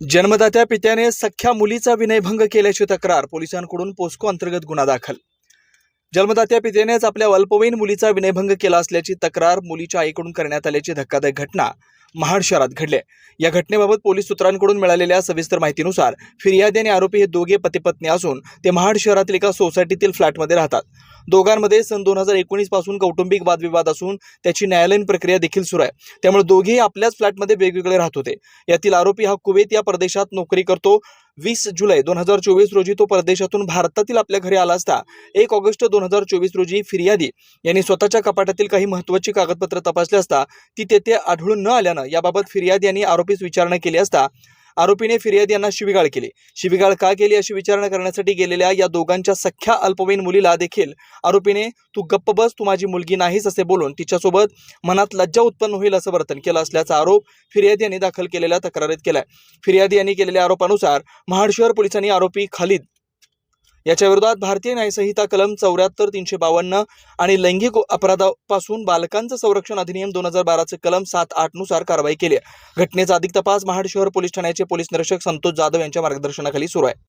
जन्मदात्या पित्याने सख्या मुलीचा विनयभंग केल्याची तक्रार पोलिसांकडून पोस्को अंतर्गत गुन्हा दाखल. जन्मदात्या पित्यानेच आपल्या अल्पवयीन मुलीचा विनयभंग केला असल्याची तक्रार मुलीच्या आईकडून करण्यात आल्याची धक्कादायक घटना महाड शहरात घडले. या घटनेबाबत पोलीस सूत्रांकडून मिळालेल्या सविस्तर माहितीनुसार फिर्यादी आणि आरोपी हे दोघे पतीपत्नी असून ते महाड शहरातील एका सोसायटीतील फ्लॅटमध्ये राहतात. दोघांमध्ये सन दोन हजार एकोणीसपासून कौटुंबिक वादविवाद असून त्याची न्यायालयीन प्रक्रिया देखील सुरू आहे. त्यामुळे दोघेही आपल्याच फ्लॅटमध्ये वेगवेगळे राहत होते. यातील आरोपी हा कुवेत या प्रदेशात नोकरी करतो. वीस जुलै दोन हजार चोवीस रोजी तो परदेशातून भारतातील आपल्या घरी आला असता एक ऑगस्ट दोन हजार चोवीस रोजी फिर्यादी यांनी स्वतःच्या कपाटातील काही महत्त्वाची कागदपत्र तपासली असता ती तेथे आढळून न आल्यानं याबाबत फिर्यादी यांनी आरोपीस विचारणा केली असता आरोपीने फिर्यादी यांना शिविगाळ केली. शिविगाळ का केली अशी विचारणा करण्यासाठी गेलेल्या या दोघांच्या सख्या अल्पवयीन मुलीला देखील आरोपीने तू गप्प बस तू माझी मुलगी नाहीस असे बोलून तिच्यासोबत मनात लज्जा उत्पन्न होईल असं वर्तन केलं असल्याचा आरोप फिर्यादी यांनी दाखल केलेल्या तक्रारीत केलाय. फिर्यादी यांनी केलेल्या आरोपानुसार महाड शहर पोलिसांनी आरोपी खालिद याच्या विरोधात भारतीय न्यायसंहिता कलम चौऱ्याहत्तर तीनशे बावन्न आणि लैंगिक अपराधापासून बालकांचं संरक्षण अधिनियम दोन हजार बाराचे कलम सात आठनुसार कारवाई केली घटनेचा अधिक तपास महाड शहर पोलीस ठाण्याचे पोलीस निरीक्षक संतोष जाधव यांच्या मार्गदर्शनाखाली सुरू आहे.